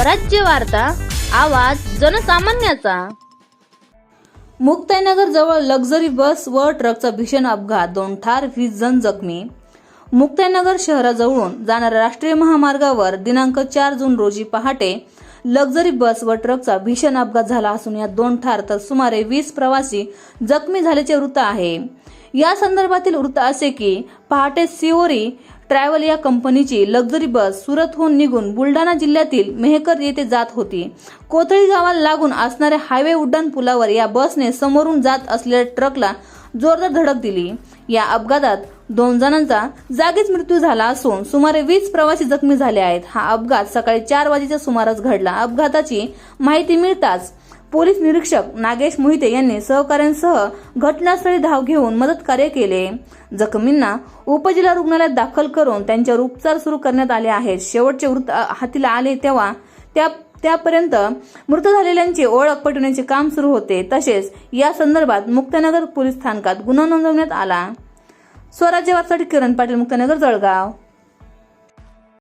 स्वराज्य वार्ता आवाज जनसामान्याचा. मुक्ताईनगर जवळ लक्झरी बस व ट्रकचा भीषण अपघात दोन ठार वीस जण जखमी. मुक्ताईनगर शहराजवळून जाणाऱ्या राष्ट्रीय महामार्गावर दिनांक चार जून रोजी पहाटे लक्झरी बस व ट्रकचा भीषण अपघात झाला असून यात दोन ठार तर सुमारे वीस प्रवासी जखमी झाल्याचे वृत्त आहे. या संदर्भातील वृत्त असे की पहाटे सिओरी ट्रॅव्हल या कंपनीची लक्झरी बस सुरतहून निघून बुलढाणा जिल्ह्यातील मेहकर येथे जात होती. कोथळी गावाला लागून असणाऱ्या हायवे उड्डाण पुलावर या बसने समोरून जात असलेल्या ट्रकला जोरदार धडक दिली. या अपघातात दोन जणांचा जागीच मृत्यू झाला असून सुमारे वीस प्रवासी जखमी झाले आहेत. हा अपघात सकाळी चार वाजेच्या सुमारास घडला. अपघाताची माहिती मिळताच पोलीस निरीक्षक नागेश मोहिते यांनी सहकाऱ्यांसह घटनास्थळी धाव घेऊन मदत कार्य केले. जखमींना उपजिल्हा रुग्णालयात दाखल करून त्यांच्यावर उपचार सुरू करण्यात आले आहेत. शेवटचे वृत्त हातीला आले तेव्हा त्या त्यापर्यंत मृत झालेल्यांची ओळख पटवण्याचे काम सुरू होते. तसेच या संदर्भात मुक्तनगर पोलीस स्थानकात गुन्हा नोंदवण्यात आला. स्वराज्य वार्तासाठी किरण पाटील मुक्तनगर जळगाव.